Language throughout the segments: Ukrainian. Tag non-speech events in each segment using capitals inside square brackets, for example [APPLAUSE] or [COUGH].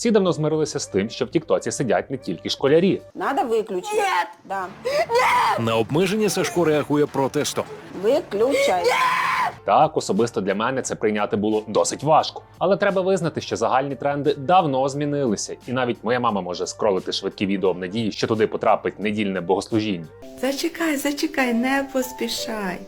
Всі давно змирилися з тим, що в Тіктоці сидять не тільки школярі. Надо выключить. Нет. Да. На обмеження Сашко реагує протестом. Выключай. Так, особисто для мене це прийняти було досить важко. Але треба визнати, що загальні тренди давно змінилися, і навіть моя мама може скролити швидкі відео в надії, що туди потрапить недільне богослужіння. Зачекай, зачекай, не поспішай.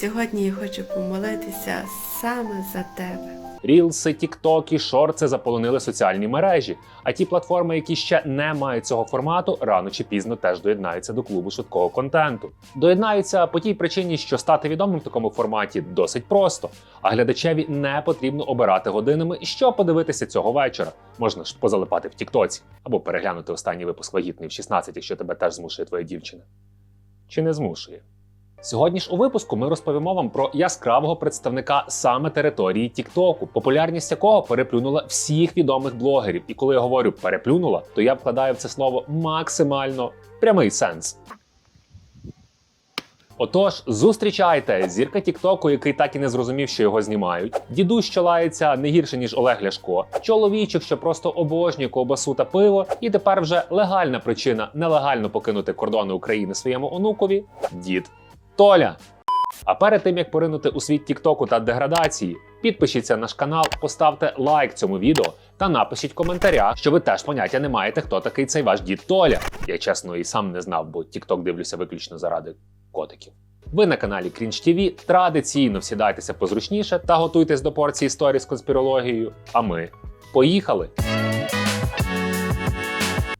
Сьогодні я хочу помолитися саме за тебе. Рілси, тіктоки, шорти заполонили соціальні мережі. А ті платформи, які ще не мають цього формату, рано чи пізно теж доєднаються до клубу швидкого контенту. Доєднаються по тій причині, що стати відомим в такому форматі досить просто, а глядачеві не потрібно обирати годинами, що подивитися цього вечора. Можна ж позалипати в Тіктоці або переглянути останній випуск вагітний в 16, якщо тебе теж змушує твоя дівчина. Чи не змушує? Сьогодні ж у випуску ми розповімо вам про яскравого представника саме території Тіктоку, популярність якого переплюнула всіх відомих блогерів. І коли я говорю переплюнула, то я вкладаю в це слово максимально прямий сенс. Отож, зустрічайте зірка Тіктоку, який так і не зрозумів, що його знімають. Дідусь, що лається не гірше ніж Олег Ляшко, чоловічок, що просто обожнює ковбасу та пиво, і тепер вже легальна причина нелегально покинути кордони України своєму онукові дід Толя. А перед тим як поринути у світ Тіктоку та деградації, підпишіться на наш канал, поставте лайк цьому відео та напишіть в коментарях, що ви теж поняття не маєте, хто такий цей ваш дід Толя. Я чесно і сам не знав, бо Тікток дивлюся виключно заради котиків. Ви на каналі Cringe TV традиційно всідайтеся позручніше та готуйтесь до порції історії з конспірологією. А ми поїхали!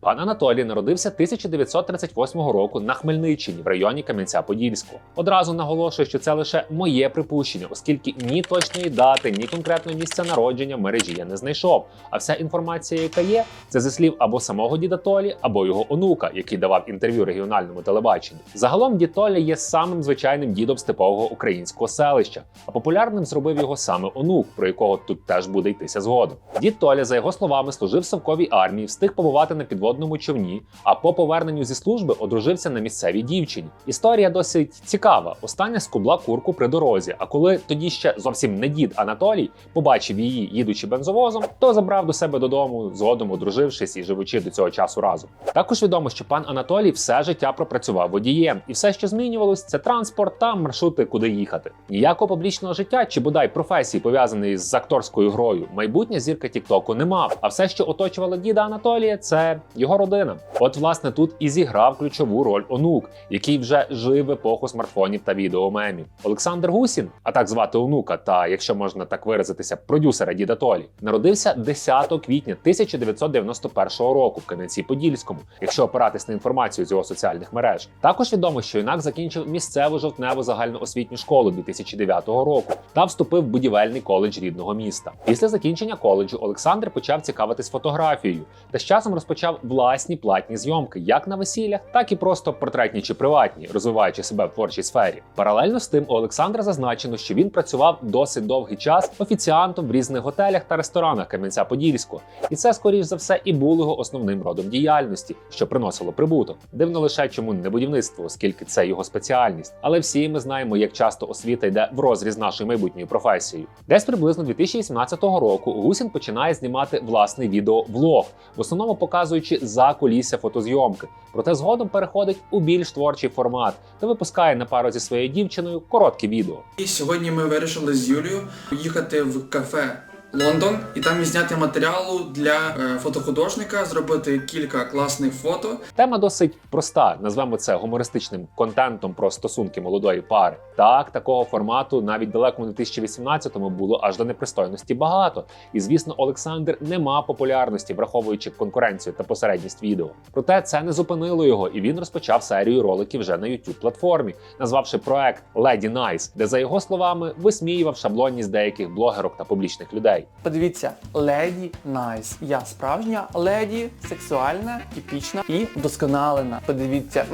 Пан Анатолій народився 1938 року на Хмельниччині в районі Кам'янця-Подільського. Одразу наголошую, що це лише моє припущення, оскільки ні точної дати, ні конкретного місця народження в мережі я не знайшов. А вся інформація, яка є, це зі слів або самого діда Толі, або його онука, який давав інтерв'ю регіональному телебаченню. Загалом дід Толя є самим звичайним дідом з типового українського селища, а популярним зробив його саме онук, про якого тут теж буде йтися згодом. Дід Толя, за його словами, служив в совковій армії, встиг побувати на підводному човні, а по поверненню зі служби одружився на місцевій дівчині. Історія досить цікава. Остання скубла курку при дорозі. А коли тоді ще зовсім не дід Анатолій побачив її, їдучи бензовозом, то забрав до себе додому, згодом одружившись і живучи до цього часу разом. Також відомо, що пан Анатолій все життя пропрацював водієм, і все, що змінювалось, це транспорт та маршрути, куди їхати. Ніякого публічного життя чи бодай професії, пов'язаної з акторською грою, майбутня зірка Тіктоку не мав. А все, що оточувало діда Анатолія, це його родина. От, власне, тут і зіграв ключову роль онук, який вже жив в епоху смартфонів та відеомемів. Олександр Гусін, а так звати онука, та якщо можна так виразитися, продюсера діда Толі, народився 10 квітня 1991 року в Кам'янці-Подільському, якщо опиратись на інформацію з його соціальних мереж. Також відомо, що юнак закінчив місцеву жовтневу загальноосвітню школу 2009 року та вступив в будівельний коледж рідного міста. Після закінчення коледжу Олександр почав цікавитись фотографією та з часом розпочав власні платні зйомки, як на весіллях, так і просто портретні чи приватні, розвиваючи себе в творчій сфері. Паралельно з тим у Олександра зазначено, що він працював досить довгий час офіціантом в різних готелях та ресторанах Кам'янця-Подільського, і це, скоріш за все, і було його основним родом діяльності, що приносило прибуток. Дивно лише чому не будівництво, оскільки це його спеціальність. Але всі ми знаємо, як часто освіта йде в розріз нашою майбутньою професією. Десь приблизно 2018 року Гусін починає знімати власний відеоблог, в основному показуючи за кулісся фотозйомки. Проте згодом переходить у більш творчий формат та випускає на пару зі своєю дівчиною короткі відео. І сьогодні ми вирішили з Юлією їхати в кафе Лондон і там зняти матеріалу для е, фотохудожника, зробити кілька класних фото. Тема досить проста. Назвемо це гумористичним контентом про стосунки молодої пари. Так, такого формату навіть далекому 2018-му було аж до непристойності багато. І звісно, Олександр не мав популярності, враховуючи конкуренцію та посередність відео. Проте це не зупинило його, і він розпочав серію роликів вже на youtube платформі, назвавши проект Lady Nice, де за його словами висміював шаблонність деяких блогерок та публічних людей. Подивіться, леді найс. Я справжня леді, сексуальна, епічна і вдосконалена. Подивіться.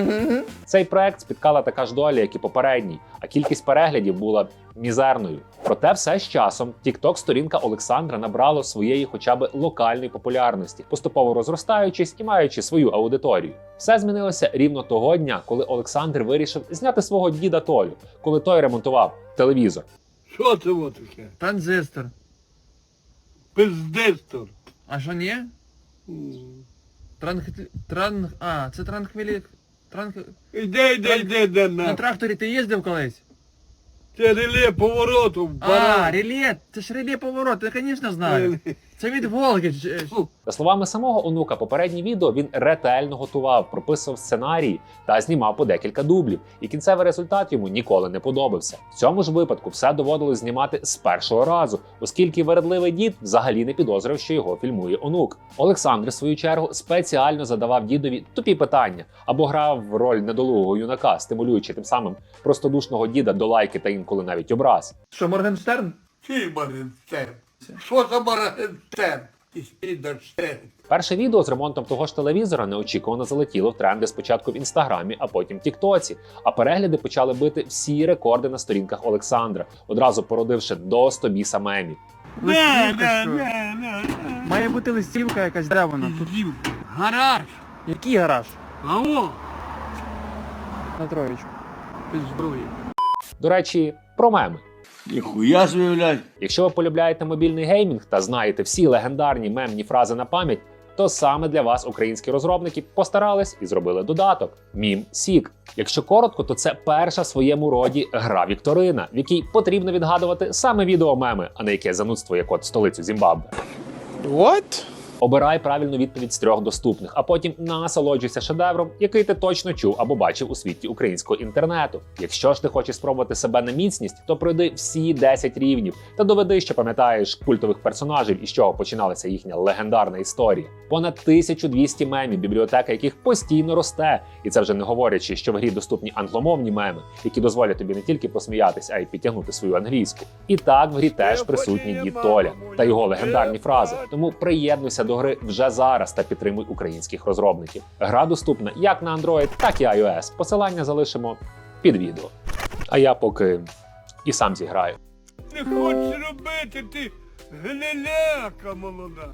[LAUGHS] Цей проект спіткала така ж доля, як і попередній, а кількість переглядів була мізерною. Проте все з часом TikTok сторінка Олександра набрала своєї хоча б локальної популярності, поступово розростаючись і маючи свою аудиторію. Все змінилося рівно того дня, коли Олександр вирішив зняти свого діда Толю, коли той ремонтував телевізор. Що це таке? Транзистор. Пиздистор. А що ні? Транх... Транх... А, це транхвілі... Транх... Іде, іде, іде, іде На на. тракторі ти їздив колись? Це реле повороту, А, баран. реле, це ж реле поворот, я, звісно, знаю. Це від Волги. ж- ж- За словами самого онука, попереднє відео він ретельно готував, прописував сценарії та знімав по декілька дублів. І кінцевий результат йому ніколи не подобався. В цьому ж випадку все доводилось знімати з першого разу, оскільки вередливий дід взагалі не підозрював, що його фільмує онук. Олександр, в свою чергу, спеціально задавав дідові тупі питання або грав в роль недолугого юнака, стимулюючи тим самим простодушного діда до лайки та інколи навіть образ. Що, Моргенштерн? Чий Моргенштерн? Що за Штерн. Перше відео з ремонтом того ж телевізора неочікувано залетіло в тренди спочатку в інстаграмі, а потім в Тіктоці. А перегляди почали бити всі рекорди на сторінках Олександра, одразу породивши до 100 біса мемів. Не, не, не, не. Має бути листівка якась, де вона? Гараж. який гараж? А На Троєчку. під зброю. До речі, про меми. Ніхуя собі, блядь. Якщо ви полюбляєте мобільний геймінг та знаєте всі легендарні мемні фрази на пам'ять, то саме для вас українські розробники постарались і зробили додаток Мім Сік. Якщо коротко, то це перша в своєму роді гра Вікторина, в якій потрібно відгадувати саме відеомеми, а не яке занудство як от столицю Зімбабве. What? Обирай правильну відповідь з трьох доступних, а потім насолоджуйся шедевром, який ти точно чув або бачив у світі українського інтернету. Якщо ж ти хочеш спробувати себе на міцність, то пройди всі 10 рівнів та доведи, що пам'ятаєш культових персонажів і з чого починалася їхня легендарна історія. Понад 1200 мемів, бібліотека яких постійно росте, і це вже не говорячи, що в грі доступні англомовні меми, які дозволять тобі не тільки посміятись, а й підтягнути свою англійську. І так в грі теж присутній дід Толя та його легендарні фрази. Тому приєднуйся до гри вже зараз та підтримуй українських розробників. Гра доступна як на Android, так і iOS. Посилання залишимо під відео. А я поки і сам зіграю. Не хочеш робити, ти гниляка молода.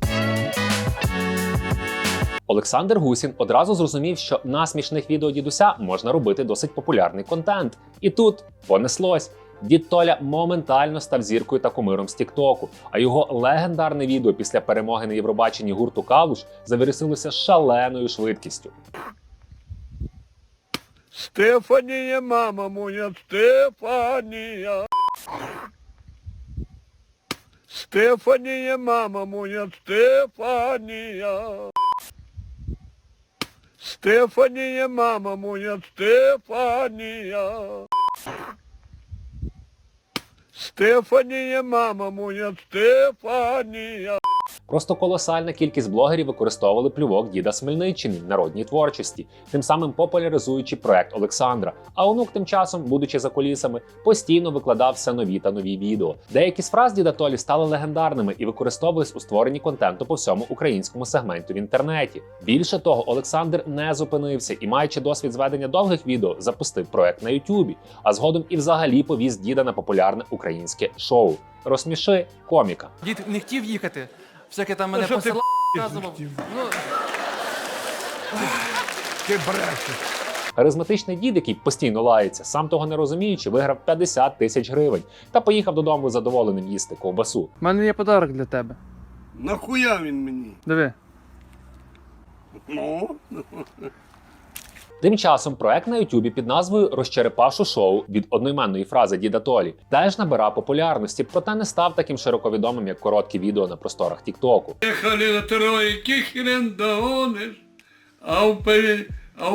Олександр Гусін одразу зрозумів, що на смішних відео дідуся можна робити досить популярний контент. І тут понеслось. Дід Толя моментально став зіркою та кумиром з Тіктоку, а його легендарне відео після перемоги на Євробаченні гурту Калуш завірусилося шаленою швидкістю. Стефанія, мама моя, Стефанія. Стефанія, мама моя, Стефанія. Стефанія, мама моя, Стефанія. Стефанія, мама моя, Стефанія. Просто колосальна кількість блогерів використовували плювок діда Смельниччини в народній творчості, тим самим популяризуючи проект Олександра. А онук тим часом, будучи за колісами, постійно викладав все нові та нові відео. Деякі з фраз діда Толі стали легендарними і використовувались у створенні контенту по всьому українському сегменту в інтернеті. Більше того, Олександр не зупинився і, маючи досвід зведення довгих відео, запустив проект на Ютубі, а згодом і взагалі повіз діда на популярне українське шоу. Розсміши коміка. Дід не хотів їхати. Всяке там мене посилає показував. Ну, Ти брешеш. Харизматичний дід, який постійно лається, сам того не розуміючи, виграв 50 тисяч гривень та поїхав додому задоволеним їсти ковбасу. У мене є подарок для тебе. Нахуя він мені? Диви. Ну? Тим часом проект на Ютубі під назвою Розчерепашу шоу від одноіменної фрази Діда Толі теж набирав популярності, проте не став таким широко відомим, як короткі відео на просторах Тіктоку. Ехали на тройке, хрен догонишь, а впереди, а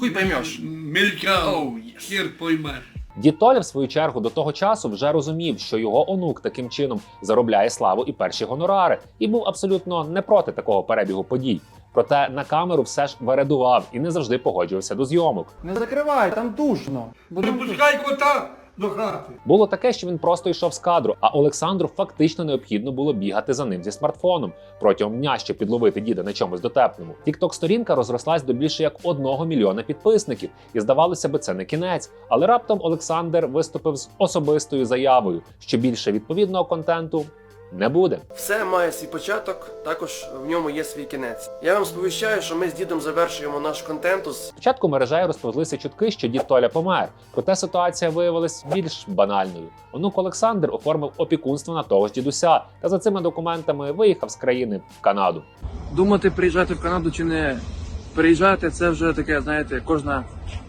Хуй поймеш. мелькал, хер поймешь. Дід Толя, в свою чергу, до того часу вже розумів, що його онук таким чином заробляє славу і перші гонорари, і був абсолютно не проти такого перебігу подій. Проте на камеру все ж вередував і не завжди погоджувався до зйомок. Не закривай, там душно. Будемо. Пускай кота до хати. Було таке, що він просто йшов з кадру, а Олександру фактично необхідно було бігати за ним зі смартфоном протягом дня, щоб підловити діда на чомусь дотепному. тікток сторінка розрослась до більше як одного мільйона підписників, і здавалося би, це не кінець. Але раптом Олександр виступив з особистою заявою, що більше відповідного контенту не буде. Все має свій початок, також в ньому є свій кінець. Я вам сповіщаю, що ми з дідом завершуємо наш контентус. Спочатку мережею розповзлися чутки, що дід Толя помер. Проте ситуація виявилась більш банальною. Онук Олександр оформив опікунство на того ж дідуся та за цими документами виїхав з країни в Канаду. Думати, приїжджати в Канаду чи не приїжджати, це вже таке, знаєте, кожна,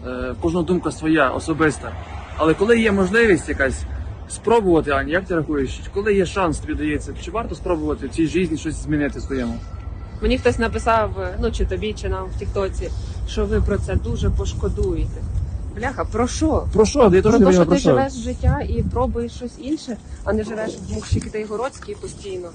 е, кожна думка своя, особиста. Але коли є можливість якась спробувати, Аня, як ти рахуєш, коли є шанс, тобі дається, чи варто спробувати в цій житті щось змінити своєму? Мені хтось написав, ну чи тобі, чи нам в Тіктоці, що ви про це дуже пошкодуєте. Бляха, про що? Про що? Я Про те, що ти живеш життя і пробуєш щось інше, а не живеш в Мухщики та постійно.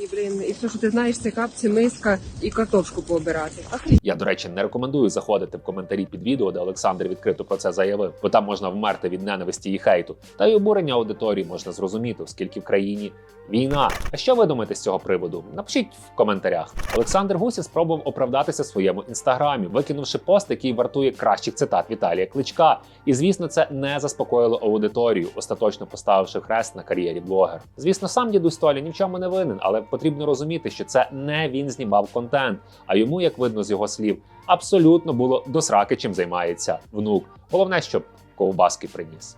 І блін, і все, що ти знаєш, це капці, миска і картошку пообирати. Ахрі. Я, до речі, не рекомендую заходити в коментарі під відео, де Олександр відкрито про це заявив, бо там можна вмерти від ненависті і хейту. Та й обурення аудиторії можна зрозуміти, оскільки в країні війна. А що ви думаєте з цього приводу? Напишіть в коментарях. Олександр Гусін спробував оправдатися в своєму інстаграмі, викинувши пост, який вартує кращих цитат Віталія Кличка. І звісно, це не заспокоїло аудиторію, остаточно поставивши хрест на кар'єрі блогера. Звісно, сам дідусь Толі ні в чому не винен, але потрібно розуміти, що це не він знімав контент, а йому, як видно з його слів, абсолютно було до сраки, чим займається внук. Головне, щоб ковбаски приніс.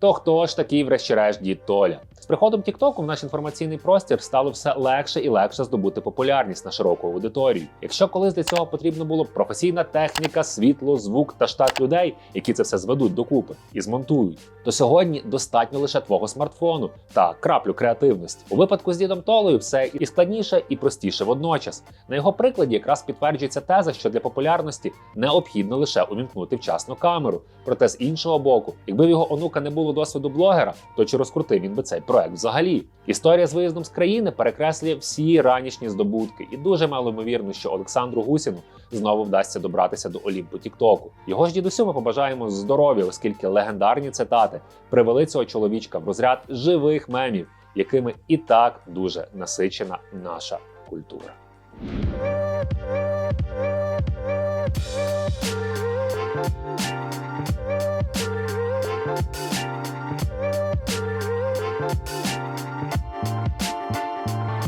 То хто ж такий, врешті-решт, дід Толя? З приходом Тіктоку в наш інформаційний простір стало все легше і легше здобути популярність на широку аудиторію. Якщо колись для цього потрібно було професійна техніка, світло, звук та штат людей, які це все зведуть докупи і змонтують, то сьогодні достатньо лише твого смартфону та краплю креативності. У випадку з дідом Толею все і складніше, і простіше водночас. На його прикладі якраз підтверджується теза, що для популярності необхідно лише увімкнути вчасно камеру. Проте з іншого боку, якби в його онука не було досвіду блогера, то чи розкрутив він би цей проект взагалі? Історія з виїздом з країни перекреслює всі ранішні здобутки, і дуже мало ймовірно, що Олександру Гусіну знову вдасться добратися до Олімпу Тіктоку. Його ж дідусю ми побажаємо здоров'я, оскільки легендарні цитати привели цього чоловічка в розряд живих мемів, якими і так дуже насичена наша культура.